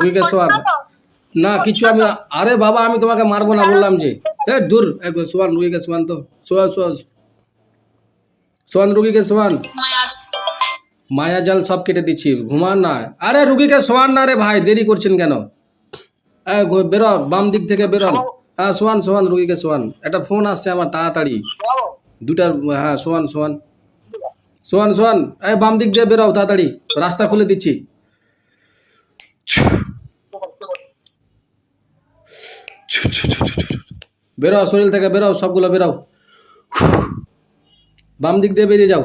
রুগীকে শোয়ান না কিছু আমি আরে বাবা আমি তোমাকে মারবো না বললাম যে। এ দূর। শোয়ান রুগীকে শোয়ান তো। শোয়া শোয়া শোয়ান রুগীকে শোয়ান মায়া জাল। সব কেটে দিচ্ছি ঘুমান না। আরে রুগীকে শোয়ান না রে ভাই দেরি করছেন কেন? বেরো বাম দিক থেকে বেরোন হ্যাঁ শোয়ান শোয়ান রুগীকে শোয়ান একটা ফোন আসছে আমার তাড়াতাড়ি। দুটা হ্যাঁ শোয়ান শোয়ান শোয়ান শোয়ান এই বাম দিক দিয়ে বেরোও তাড়াতাড়ি। রাস্তা খুলে দিচ্ছি। বেরোও শরীর থেকে বেরোও সবগুলো বেরোও। বাম দিক দিয়ে বেরিয়ে যাও।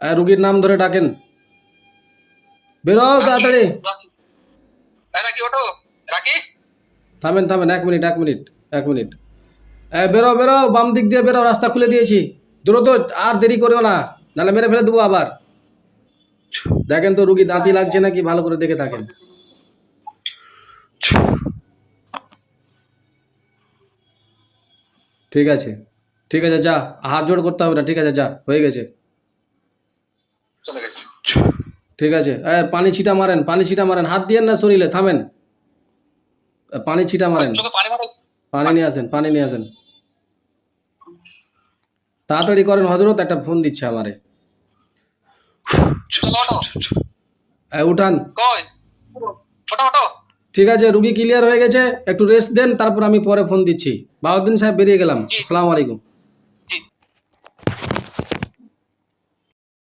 আর রুগীর নাম ধরে ডাকেন। বেরোও তাড়াতাড়ি। থামেন থামেন এক মিনিট এক মিনিট এক মিনিট। এ বেরো বেরো বাম দিক দিয়ে বেরো রাস্তা খুলে দিয়েছি। দ্রুত আর দেরি করিও না নাহলে মেরে ফেলে দেবো আবার। দেখেন তো রুগী দাঁতি লাগছে নাকি ভালো করে দেখে থাকেন। ঠিক আছে। ঠিক আছে যা। হাত জোড় করতে হবে না ঠিক আছে যা। হয়ে গেছে। ঠিক আছে। পানি ছিটা মারেন পানি ছিটা মারেন। হাত দিয়েন না শরীরে থামেন। পানি ছিটা মারেন। পানি নিয়ে আসেন পানি নিয়ে আসেন। তাড়াতাড়ি করেন। হজরত একটা ফোন দিচ্ছে আমারে। উঠান। ঠিক আছে রুগী ক্লিয়ার হয়ে গেছে একটু রেস্ট দেন তারপর আমি পরে ফোন দিচ্ছি। বাউদ্দিন সাহেব বেরিয়ে গেলাম। আসসালামু আলাইকুম।